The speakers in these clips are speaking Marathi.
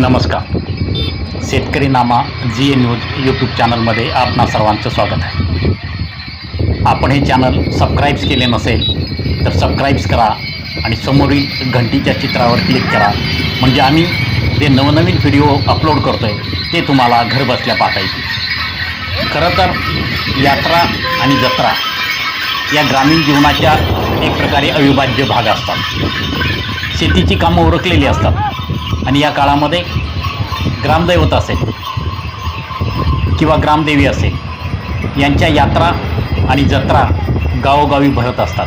नमस्कार. शेतकरी नामा जी ए न्यूज यूट्यूब चॅनलमध्ये आपणा सर्वांचं स्वागत आहे. आपण हे चॅनल सबस्क्राईब्स केले नसेल तर सबस्क्राईब्स करा आणि समोरील घंटीच्या चित्रावर क्लिक करा. म्हणजे आम्ही जे नवनवीन व्हिडिओ अपलोड करतो आहे ते तुम्हाला घरबसल्या पाहता येतील खरं तर यात्रा आणि जत्रा या ग्रामीण जीवनाच्या एक प्रकारे अविभाज्य भाग असतात. शेतीची कामं उरकलेली असतात. आणि या काळामध्ये ग्रामदैवत असेल किंवा ग्रामदेवी असेल यांच्या यात्रा आणि जत्रा गावोगावी भरत असतात.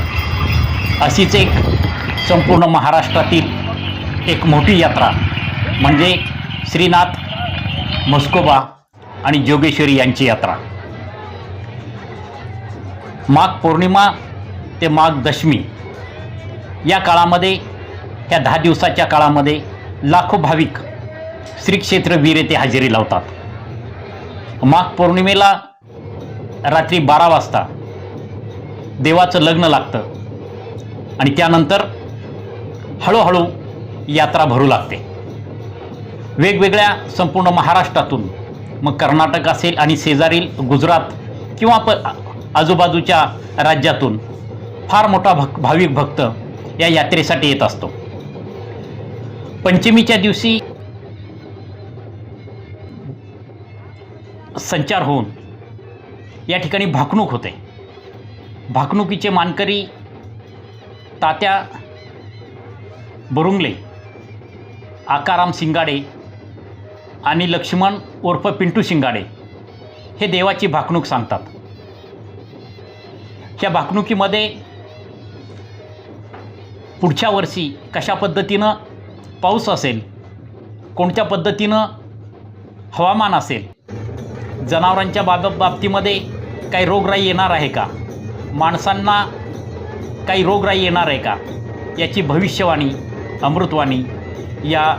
अशीच एक संपूर्ण महाराष्ट्रातील एक मोठी यात्रा म्हणजे श्रीनाथ मस्कोबा आणि जोगेश्वरी यांची यात्रा. माघ पौर्णिमा ते माघ दशमी या काळामध्ये ह्या दहा दिवसाच्या काळामध्ये लाखो भाविक श्री क्षेत्र वीर येथे हजेरी लावतात. माघ पौर्णिमेला रात्री बारा वाजता देवाचं लग्न लागतं आणि त्यानंतर हळूहळू यात्रा भरू लागते. वेगवेगळ्या संपूर्ण महाराष्ट्रातून मग कर्नाटक असेल आणि शेजारील गुजरात किंवा प आजूबाजूच्या राज्यातून फार मोठा भक भाविक भक्त या यात्रेसाठी येत असतो. पंचमीच्या दिवशी संचार होऊन या ठिकाणी भाकणूक होते. भाकणुकीचे मानकरी तात्या बरुंगले आकाराम शिंगाडे आणि लक्ष्मण उर्फ पिंटू शिंगाडे हे देवाची भाकणूक सांगतात. ह्या भाकणुकीमध्ये पुढच्या वर्षी कशा पद्धतीनं पाऊस असेल कोणत्या पद्धतीनं हवामान असेल जनावरांच्या बाब बाबतीमध्ये काही रोगराई येणार आहे का? माणसांना काही रोगराई येणार आहे का? याची भविष्यवाणी अमृतवाणी या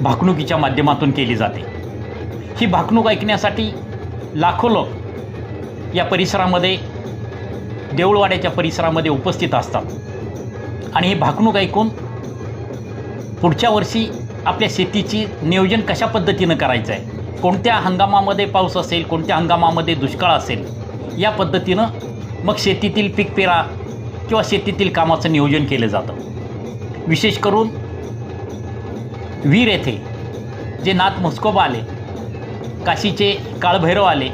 भाकणुकीच्या माध्यमातून केली जाते. ही भाकणूक ऐकण्यासाठी लाखो लोक या परिसरामध्ये देऊळवाड्याच्या परिसरामध्ये उपस्थित असतात. आणि ही भाकणूक ऐकून पुढच्या वर्षी आपल्या शेतीची नियोजन कशा पद्धतीनं करायचं आहे कोणत्या हंगामामध्ये पाऊस असेल कोणत्या हंगामामध्ये दुष्काळ असेल या पद्धतीनं मग शेतीतील पीक पेरा किंवा शेतीतील कामाचं नियोजन केलं जातं. विशेष करून वीर येथे जे नाथ मुस्कोबा आले काशीचे काळभैरव आले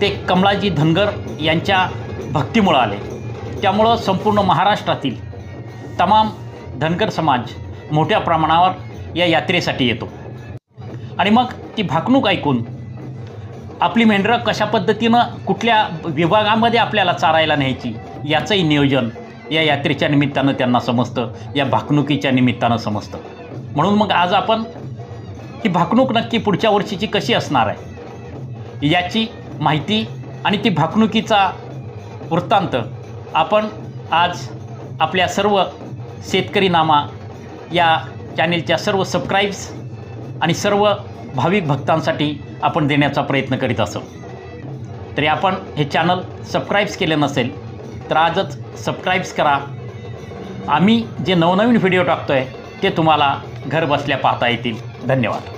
ते कमलाजी धनगर यांच्या भक्तीमुळं आले. त्यामुळं संपूर्ण महाराष्ट्रातील तमाम धनगर समाज मोठ्या प्रमाणावर या यात्रेसाठी येतो. आणि मग ती भाकणूक ऐकून आपली मेंढरं कशा पद्धतीनं कुठल्या विभागामध्ये आपल्याला चारायला न्यायची याचंही नियोजन या यात्रेच्या निमित्तानं त्यांना समजतं या भाकणुकीच्या निमित्तानं समजतं. म्हणून मग आज आपण ही भाकणूक नक्की पुढच्या वर्षीची कशी असणार आहे? याची माहिती आणि ती भाकणुकीचा वृत्तांत आपण आज आपल्या सर्व शेतकरी नामा या चॅनेलच्या सर्व सबस्क्राईब्स आणि सर्व भाविक भक्तांसाठी आपण देण्याचा प्रयत्न करीत असो. तरी आपण हे चॅनल सबस्क्राईब्स केले नसेल तर आजच सबस्क्राईब्स करा. आम्ही जे नवनवीन व्हिडिओ टाकतो आहे ते तुम्हाला घर बसल्या पाहता येतील. धन्यवाद.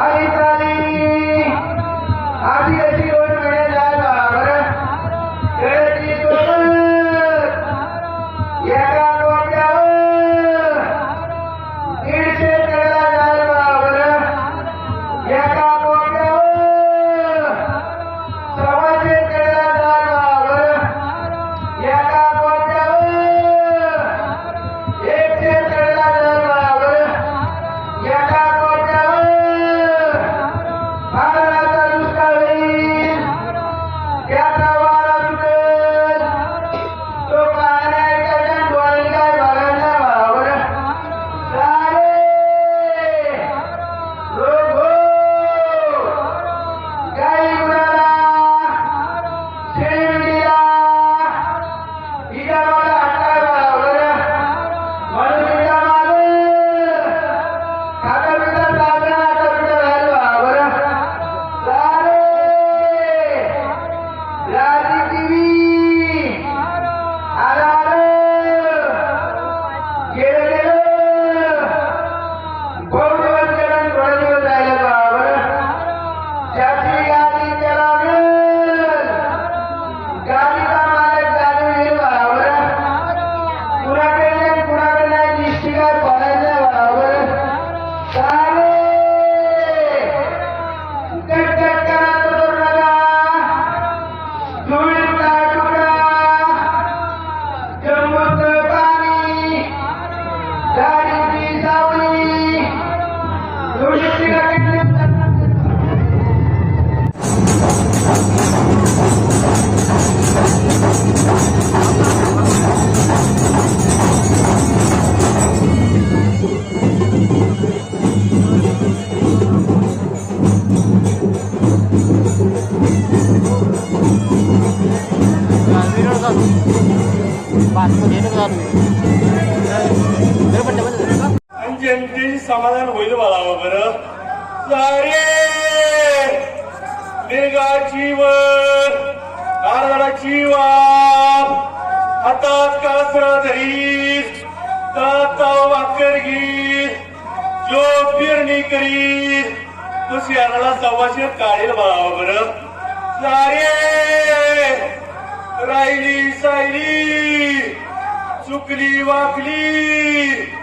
आली चाली सारे मेघाची वर नारळाची वाप. हातात कासरा धरी ताव वाकर घेत. जो पेरणी करी तो शेणाला सव्वाशे काढेल बाबर सारे राहिली सायली चुकली वाकली.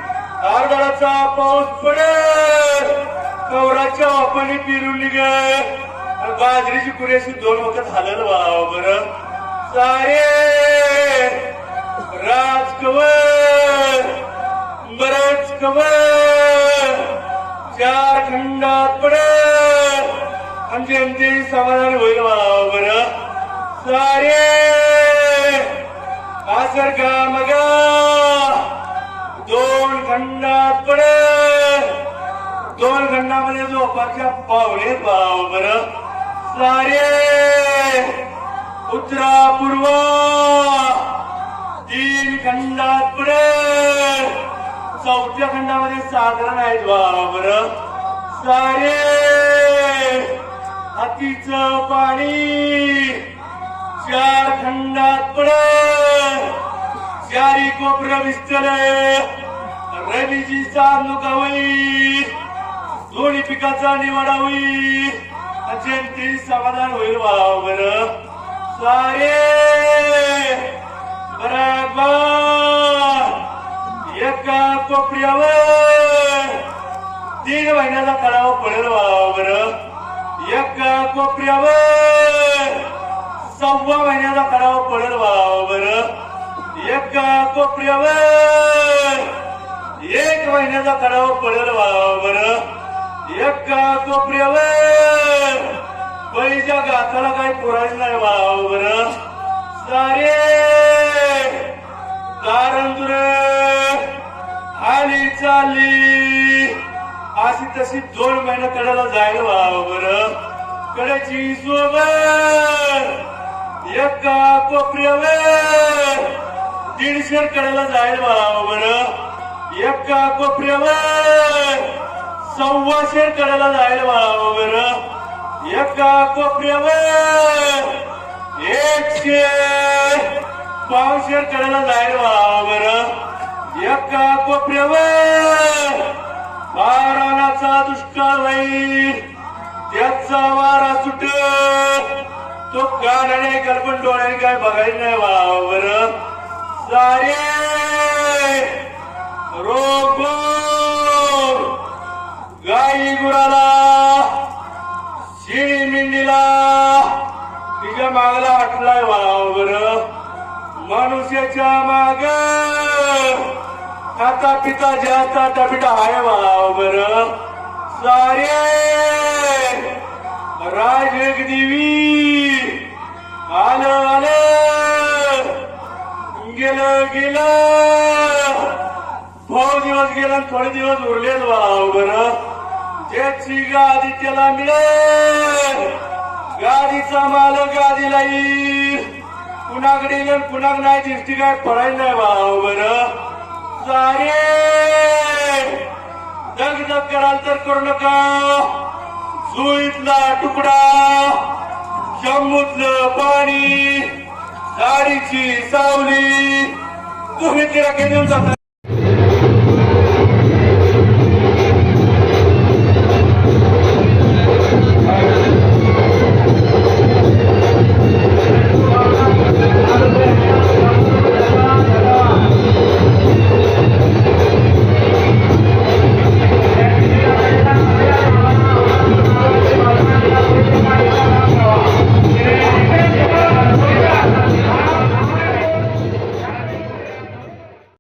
आरडाचा पाऊस पडेल नवराच्या वापणी पिरुली ग बाजरीची कुऱ्याशी दोन वखत हालल बाबर सारे राजकवर बरच कवर चार खंडात पडत. आमची आमचे समाधान होईल बाबर सारे आसर का मगा दोन खंडात पड दोन खंडामध्ये झोपाच्या पावणे बाबर सारे उत्तरा पूर्व तीन खंडात पुढे. चौथ्या खंडामध्ये साधारण आहेत बाबर सारे हातीच पाणी चार खंडात पुढे. चारी कोपरं विस्तल रवीची चांदुकावई दोन्ही पिकाचा निवडा होईल. जयंती समाधान होईल बाबर सारे. बराबर एका कोपऱ्यावर. तीन महिन्याचा कळाव पडेल बाबर एका कोपऱ्यावर. सव्वा महिन्याचा कळाव पडेल बाबर एका कोपऱ्यावर. एक महिन्याचा कळाव पडेल बाबर एका कोपऱ्यावर. बळीच्या गाथाला काही पुरायचं नाही बाबर हो सारे. दारंदुर आली चालली अशी तशी दोन महिने कडेला जाईल हो बरं. कडेची सोबत. तो कोपऱ्यावर. दीडशे कड्याला जाईल तो हो एका कोपऱ्यावर करायला कडेला बाळा बर. एका कोपऱ्यावर एकशे करायला कडेला जाईल बर. एका कोपऱ्यावर बारानाचा दुष्काळ होईल त्याचा वारा सुट तो कानाने कल्पन डोळ्याने काय बघायचं नाही बाबर सारे रोग गाई गुराला शिळी मिंडीला तिच्या मागला आटलाय बरं. मनुष्याच्या माग आता पिता जाता हाय आहे बरं. सारे राजदेवी आलं आलं. गेलं गेलं. भाऊ दिवस गेला थोडे दिवस उरलेच वाव ज्याची गादी त्याला मिळेल. गादीचा मालक गादीला येईल. कुणाकडे येईल कुणाक नाही दिसती काय पडायला नाही वावर सारे. दग दग कराल तर करू नका. सुईतला तुकडा. शंभूतलं पाणी. गाडीची सावली. तुम्ही तिला घेऊन जाता.